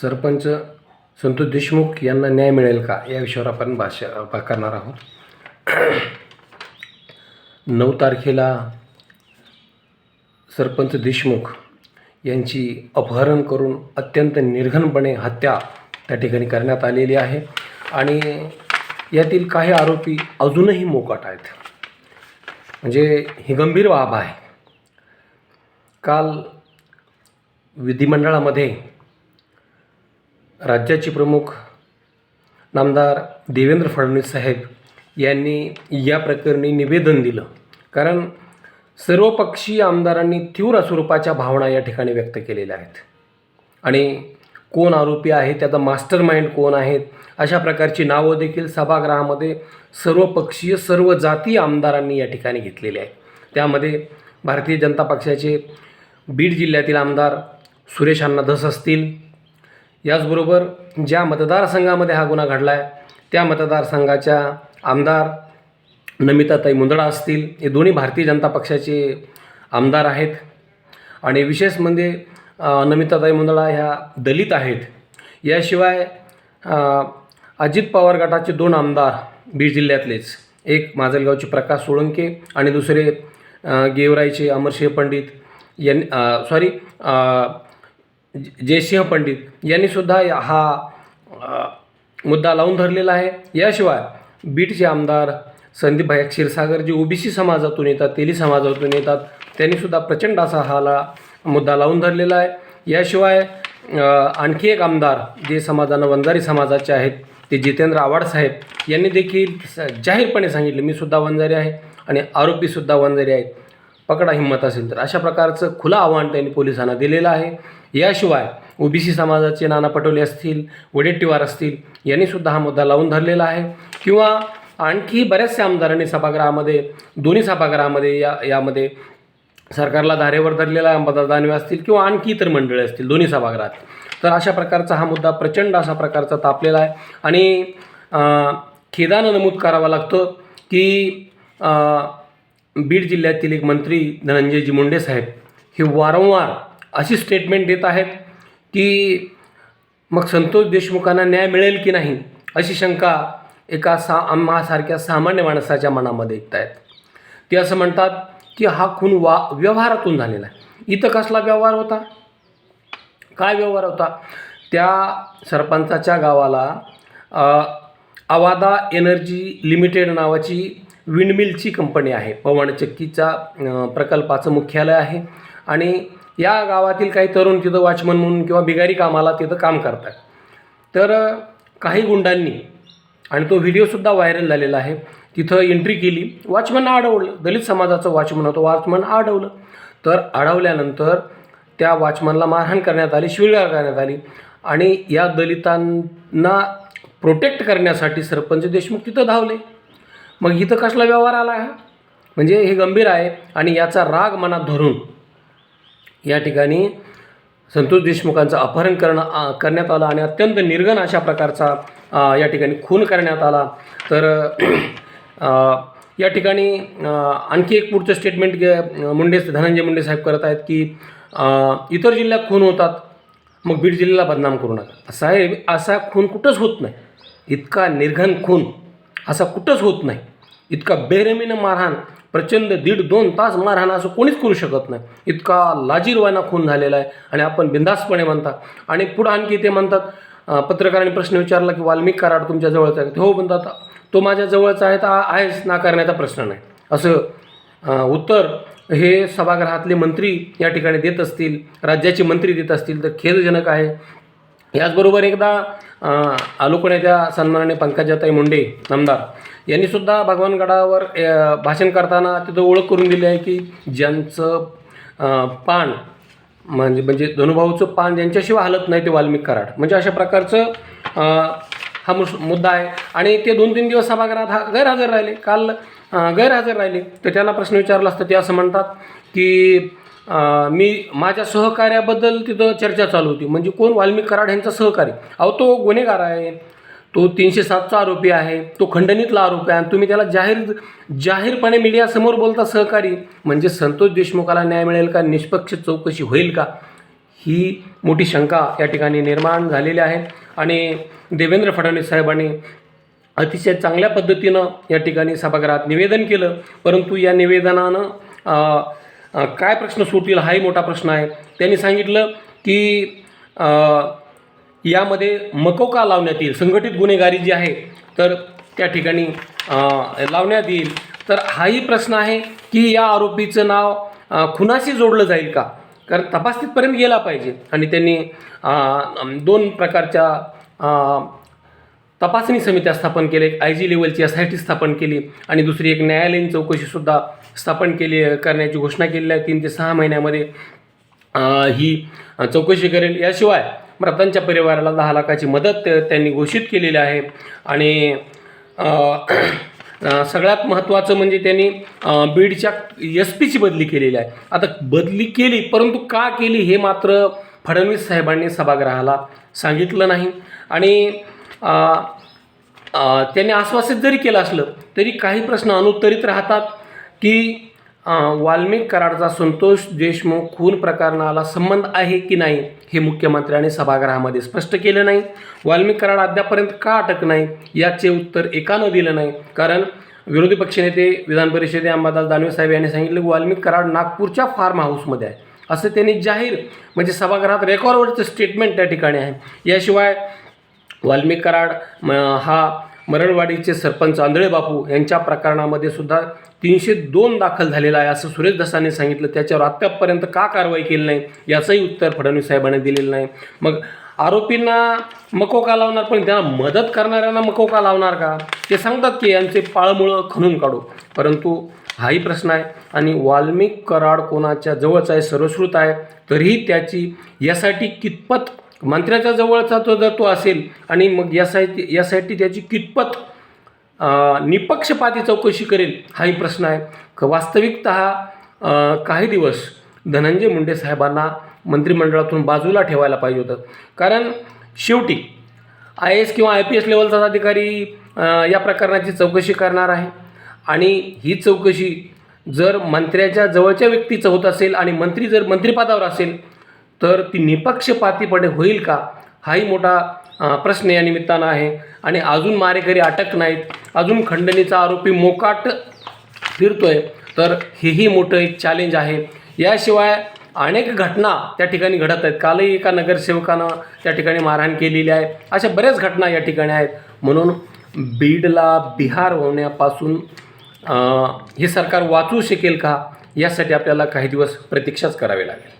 सरपंच संतोष देशमुख यांना न्याय मिळेल का? या विषयावर आपण भाषा भा- करणार आहोत. नऊ तारखेला सरपंच देशमुख यांची अपहरण करून अत्यंत निर्घनपणे हत्या त्या ठिकाणी करण्यात आलेली आहे. आणि यातील काही आरोपी अजूनही मोकाट आहेत. म्हणजे ही गंभीर बाब आहे. काल विधिमंडळामध्ये राज्याचे प्रमुख नामदार देवेंद्र फडणवीस साहेब यांनी या प्रकरणी निवेदन दिलं. कारण सर्वपक्षीय आमदारांनी तीव्र स्वरूपाच्या भावना या ठिकाणी व्यक्त केलेल्या आहेत. आणि कोण आरोपी आहे त्याचा मास्टर माइंड कोण आहेत अशा प्रकारची नावं देखील सभागृहामध्ये सर्वपक्षीय सर्व जाती आमदारांनी या ठिकाणी घेतलेली आहेत. त्यामध्ये भारतीय जनता पक्षाचे बीड जिल्ह्यातील आमदार सुरेश अण्णा धस असतील याचबरोबर ज्या मतदारसंघामध्ये हा गुन्हा घडला आहे त्या मतदारसंघाच्या आमदार नमिताताई मुंदडा असतील हे दोन्ही भारतीय जनता पक्षाचे आमदार आहेत. आणि विशेष म्हणजे नमिताताई मुंदडा ह्या दलित आहेत. याशिवाय अजित पवार गटाचे दोन आमदार बीड जिल्ह्यातलेच. एक माजलगावचे प्रकाश सोळंके आणि दुसरे गेवराईचे अमरसिंह पंडित यांनी सॉरी जयसिंह पंडित यांनीसुद्धा हा मुद्दा लावून धरलेला आहे. याशिवाय बीडचे आमदार संदीपभाई क्षीरसागर जे ओबीसी समाजातून येतात तेली समाजातून येतात. त्यांनीसुद्धा प्रचंड असा हा ला मुद्दा लावून धरलेला आहे. याशिवाय आणखी एक आमदार जे समाजानं वंजारी समाजाचे आहेत ते जितेंद्र आव्हाड साहेब यांनी देखील स- जाहीरपणे सांगितले मी सुद्धा वंजारी आहे आणि आरोपीसुद्धा वंजारी आहेत. पकडा हिंमत असेल तर. अशा प्रकारचं खुलं आव्हान त्यांनी पोलिसांना दिलेलं आहे. याशिवाय ओबीसी समाजाचे नाना पटोले असतील वडेट्टीवार असतील यांनीसुद्धा हा मुद्दा लावून धरलेला आहे. किंवा आणखी बऱ्याचशा आमदारांनी सभागृहामध्ये दोन्ही सभागृहामध्ये या यामध्ये सरकारला धारेवर धरलेला अंबादास दानवे असतील किंवा आणखी इतर मंडळी असतील दोन्ही सभागृहात. तर अशा प्रकारचा हा मुद्दा प्रचंड अशा प्रकारचा तापलेला आहे. आणि खेदानं नमूद करावा लागतं की बीड जिल्ह्यातील एक मंत्री धनंजयजी मुंडे साहेब हे वारंवार अशी स्टेटमेंट देत आहेत की मग संतोष देशमुखांना न्याय मिळेल की नाही अशी शंका एका सा आम्हासारख्या सामान्य माणसाच्या मनामध्ये येत आहेत ते असं म्हणतात की हा खून वा व्यवहारातून झालेला आहे. इथं कसला व्यवहार होता? काय व्यवहार होता? त्या सरपंचाच्या गावाला आवादा अवादा एनर्जी लिमिटेड नावाची विंडमिलची कंपनी आहे. पवनचक्कीचा प्रकल्पाचं मुख्यालय आहे. आणि या गावातील काही तरुण तिथं वॉचमन म्हणून किंवा बिगारी कामाला तिथं काम करतात. तर काही गुंडांनी आणि तो व्हिडिओसुद्धा व्हायरल झालेला आहे. तिथं एंट्री केली. वॉचमन अडवलं दलित समाजाचं वॉचमन होतं. वॉचमन अडवलं तर अडवल्यानंतर त्या वॉचमनला मारहाण करण्यात आली शिवीगाळ करण्यात आली. आणि या दलितांना प्रोटेक्ट करण्यासाठी सरपंच देशमुख तिथं धावले. मग इथं कसला व्यवहार आला आहे म्हणजे हे गंभीर आहे आणि याचा राग मनात धरून या ठिकाणी संतोष देशमुखांचं अपहरण करणं करण्यात आलं आणि अत्यंत निर्गण अशा प्रकारचा या ठिकाणी खून करण्यात आला. तर या ठिकाणी आणखी एक पुढचं स्टेटमेंट मुंडे धनंजय मुंडे साहेब करत आहेत की इतर जिल्ह्यात खून होतात मग बीड जिल्ह्याला बदनाम करू नका. साहेब असा खून कुठंच होत नाही. इतका निर्घन खून. असा कुठंच होत नाही. इतका बेरमीनं मारहाण प्रचंड दीड दोन तास मारहाण असं कोणीच करू शकत नाही. इतका लाजीरवाना खून झालेला आहे आणि आपण बिंदासपणे म्हणता आणि पुढं आणखी ते म्हणतात पत्रकारांनी प्रश्न विचारला की वाल्मिक कराड तुमच्या जवळचा आहे. ते हो म्हणतात तो माझ्या जवळचा आहे तर आहेच नाकारण्याचा प्रश्न नाही. असं उत्तर हे सभागृहातले मंत्री या ठिकाणी देत असतील राज्याचे मंत्री देत असतील तर खेदजनक आहे. याचबरोबर एकदा अ, आलोकण्याच्या सन्मानाने पंकजाताई मुंडे नमदार यांनीसुद्धा भगवानगडावर भाषण करताना तिथं ओळख करून दिली आहे की ज्यांचं पान म्हणजे म्हणजे धनुभाऊचं पान ज्यांच्याशिवाय हलत नाही ते वाल्मिक कराड. म्हणजे अशा प्रकारचं हा मुस मुद्दा आहे. आणि ते दोन तीन दिवस सभागृहात हा गैरहजर राहिले. काल गैरहजर राहिले. तर त्यांना प्रश्न विचारला असता ते असं म्हणतात की मी माझ्या सहकार्याबद्दल तिथं चर्चा चालू होती. म्हणजे कोण वाल्मिक कराड यांचा सहकारी? अहो तो गुन्हेगार आहे. तो तीनशे सातचा आरोपी आहे. तो खंडणीतला आरोपी आहे. आणि तुम्ही त्याला जाहीर जाहीरपणे मीडियासमोर बोलता सहकारी? म्हणजे संतोष देशमुखाला न्याय मिळेल का? निष्पक्ष चौकशी होईल का? ही मोठी शंका या ठिकाणी निर्माण झालेली आहे. आणि देवेंद्र फडणवीस साहेबांनी अतिशय चांगल्या पद्धतीनं या ठिकाणी सभागृहात निवेदन केलं. परंतु या निवेदनानं काय प्रश्न सुटतील हाही मोठा प्रश्न आहे. त्यांनी सांगितलं की यामध्ये मकोका लावण्यात येईल संघटित गुन्हेगारी जी आहे तर त्या ठिकाणी लावण्यात येईल. तर हाही प्रश्न आहे की या आरोपीचं नाव खुनाशी जोडलं जाईल का? कारण तपास गेला पाहिजे. आणि त्यांनी दोन प्रकारच्या तपासणी समित्या स्थापन केल्या. एक आय जी लेवलची एस आय टी स्थापन केली. आणि दुसरी एक न्यायालयीन चौकशीसुद्धा स्थापन केली करण्याची घोषणा केलेली आहे. तीन ते सहा महिन्यामध्ये ही चौकशी करेल. याशिवाय मृतांच्या परिवाराला दहा लाखाची मदत त्यांनी घोषित केलेली आहे. आणि सगळ्यात महत्त्वाचं म्हणजे त्यांनी बीडच्या एस पीची बदली केलेली आहे. आता बदली केली परंतु का केली हे मात्र फडणवीस साहेबांनी सभागृहाला सांगितलं नाही. आणि त्यांनी आश्वासित जरी केलं असलं तरी काही प्रश्न अनुत्तरित राहतात. की वाल्मिक कराडचा संतोष देशमुख खून प्रकरणाला संबंध आहे की नाही हे मुख्यमंत्र्यांनी सभागृहामध्ये स्पष्ट केलं नाही. वाल्मिक कराड अद्यापर्यंत का अटक नाही याचे उत्तर एकानं दिलं नाही. कारण विरोधी पक्षनेते विधान परिषदे अंबादास दानवे साहेब यांनी सांगितलं की वाल्मिक कराड नागपूरच्या फार्म हाऊसमध्ये आहे. असं त्यांनी जाहीर म्हणजे सभागृहात रेकॉर्डवरचं स्टेटमेंट त्या ठिकाणी आहे. याशिवाय वाल्मिक कराड हा मरळवाडीचे सरपंच आंधळे बापू यांच्या प्रकरणामध्ये सुद्धा तीनशे दोन दाखल झालेला आहे असं सुरेश दसाने सांगितलं. त्याच्यावर आत्तापर्यंत का कारवाई केली नाही याचंही उत्तर फडणवीस साहेबांनी दिलेलं नाही. मग आरोपींना मकोका लावणार? पण त्यांना मदत करणाऱ्यांना मकोका लावणार का? ते सांगतात की यांचे पाळमुळं खणून काढू. परंतु हाही प्रश्न आहे आणि वाल्मिक कराड कोणाच्या जवळचा आहे सर्वश्रुत आहे तरीही त्याची यासाठी कितपत मंत्र्याच्या जवळचा तो जर तो असेल आणि मग यासाठी यासाठी त्याची कितपत निपक्षपाती चौकशी करेल हाही प्रश्न आहे. क- वास्तविकत काही दिवस धनंजय मुंडे साहेबांना मंत्रिमंडळातून बाजूला ठेवायला पाहिजे होतं. कारण शेवटी आय एस किंवा आय पी एस लेवलचा अधिकारी या प्रकरणाची चौकशी करणार आहे. आणि ही चौकशी जर मंत्र्याच्या जवळच्या व्यक्तीचं होत असेल आणि मंत्री जर मंत्रिपदावर असेल तर ती निपक्षपातीपणे होईल का? हाही मोठा प्रश्न या निमित्तानं आहे. आणि अजून मारेकरी अटक नाहीत. अजून खंडणीचा आरोपी मोकाट फिरतोय. तर हेही मोठं एक चॅलेंज आहे. याशिवाय अनेक घटना त्या ठिकाणी घडत आहेत. कालही एका नगरसेवकानं त्या ठिकाणी मारहाण केलेली आहे. अशा बऱ्याच घटना या ठिकाणी आहेत. म्हणून बीडला बिहार होण्यापासून हे सरकार वाचू शकेल का? यासाठी आपल्याला काही दिवस प्रतीक्षाच करावी लागेल.